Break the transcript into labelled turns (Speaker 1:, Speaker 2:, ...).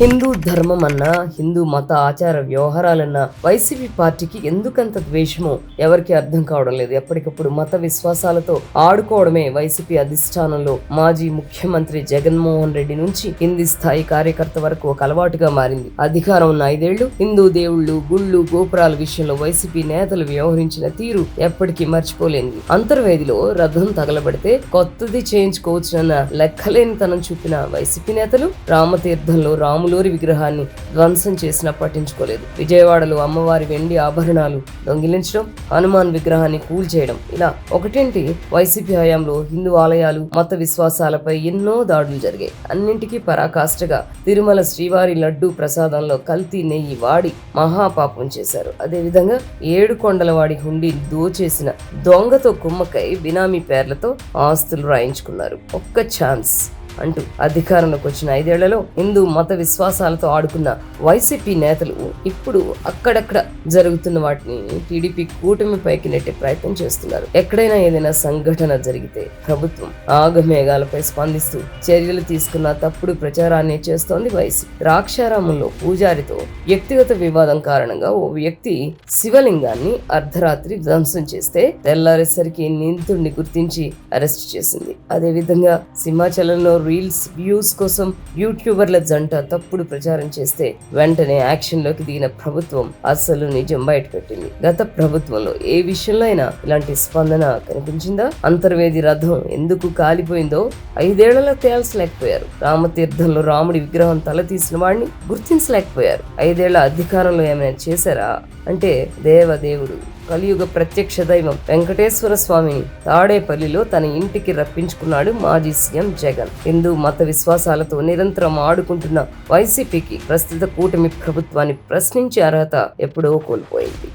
Speaker 1: హిందూ ధర్మం అన్నా హిందూ మత ఆచార వ్యవహారాలన్నా వైసీపీ పార్టీకి ఎందుకంత ద్వేషమో ఎవరికి అర్థం కావడం లేదు. ఎప్పటికప్పుడు మత విశ్వాసాలతో ఆడుకోవడమే వైసీపీ అధిష్టానంలో. మాజీ ముఖ్యమంత్రి జగన్మోహన్ రెడ్డి నుంచి కింది స్థాయి కార్యకర్త వరకు ఒక అలవాటుగా మారింది. అధికారం ఉన్న ఐదేళ్ళు హిందూ దేవుళ్ళు గుళ్ళు గోపురాల విషయంలో వైసీపీ నేతలు వ్యవహరించిన తీరు ఎప్పటికీ మర్చిపోలేనిది. అంతర్వేదిలో రథం తగలబడితే కొత్తది చేయించుకోవచ్చునన్న లెక్కలేనితనం చూపిన వైసీపీ నేతలు రామతీర్థంలో రాములోరి విగ్రహాన్ని ధ్వంసం చేసినా పట్టించుకోలేదు. విజయవాడలో అమ్మవారి వెండి ఆభరణాలు దొంగిలించడం హనుమాన్ విగ్రహాన్ని కూల్చేయడం ఇలా ఒకటేంటి? వైసీపీ హయాంలో హిందూ ఆలయాలు మత విశ్వాసాలపై ఎన్నో దాడులు జరిగాయి. అన్నింటికీ పరాకాష్ఠగా తిరుమల శ్రీవారి లడ్డూ ప్రసాదంలో కల్తీ నెయ్యి వాడి మహాపాపం చేశారు. అదేవిధంగా ఏడు కొండలవాడి హుండీ దోచేసిన దొంగతో కుమ్మకై బినామీ పేర్లతో ఆస్తులు రాయించుకున్నారు. ఒక్క ఛాన్స్. అంటూ అధికారంలోకి వచ్చిన ఐదేళ్ళలో హిందూ మత విశ్వాసాలతో ఆడుకున్న వైసీపీ నేతలు ఇప్పుడు అక్కడక్కడ జరుగుతున్న వాటిని టీడీపీ కూటమి పైకి నెట్టే ప్రయత్నం చేస్తున్నారు. ఎక్కడైనా ఏదైనా సంఘటన జరిగితే ప్రభుత్వం ఆగమేఘాలపై స్పందిస్తూ చర్యలు తీసుకున్న తప్పుడు ప్రచారాన్ని చేస్తోంది వైసీపీ. ద్రాక్షారామంలో పూజారితో వ్యక్తిగత వివాదం కారణంగా ఓ వ్యక్తి శివలింగాన్ని అర్ధరాత్రి ధ్వంసం చేస్తే తెల్లారేసరికి నిందితుడిని గుర్తించి అరెస్ట్ చేసింది. అదేవిధంగా సింహాచలంలో రీల్స్ వ్యూస్ కోసం యూట్యూబర్ల జంట తప్పుడు ప్రచారం చేస్తే వెంటనే యాక్షన్లోకి దిగిన ప్రభుత్వం అసలు నిజం బయటపెట్టింది. గత ప్రభుత్వంలో ఏ విషయంలో అయినా ఇలాంటి స్పందన కనిపించిందా? అంతర్వేది రథం ఎందుకు కాలిపోయిందో? ఐదేళ్ళలో తేల్చలేకపోయారు. రామతీర్థంలో రాముడి విగ్రహం తల తీసిన వాడిని గుర్తించలేకపోయారు. ఐదేళ్ళ అధికారంలో ఏమైనా చేశారా? అంటే దేవదేవుడు కలియుగ ప్రత్యక్ష దైవం వెంకటేశ్వర స్వామిని తాడేపల్లిలో తన ఇంటికి రప్పించుకున్నాడు మాజీ సీఎం జగన్. హిందూ మత విశ్వాసాలతో నిరంతరం ఆడుకుంటున్న వైసీపీకి ప్రస్తుత కూటమి ప్రభుత్వాన్ని ప్రశ్నించే అర్హత ఎప్పుడో కోల్పోయింది.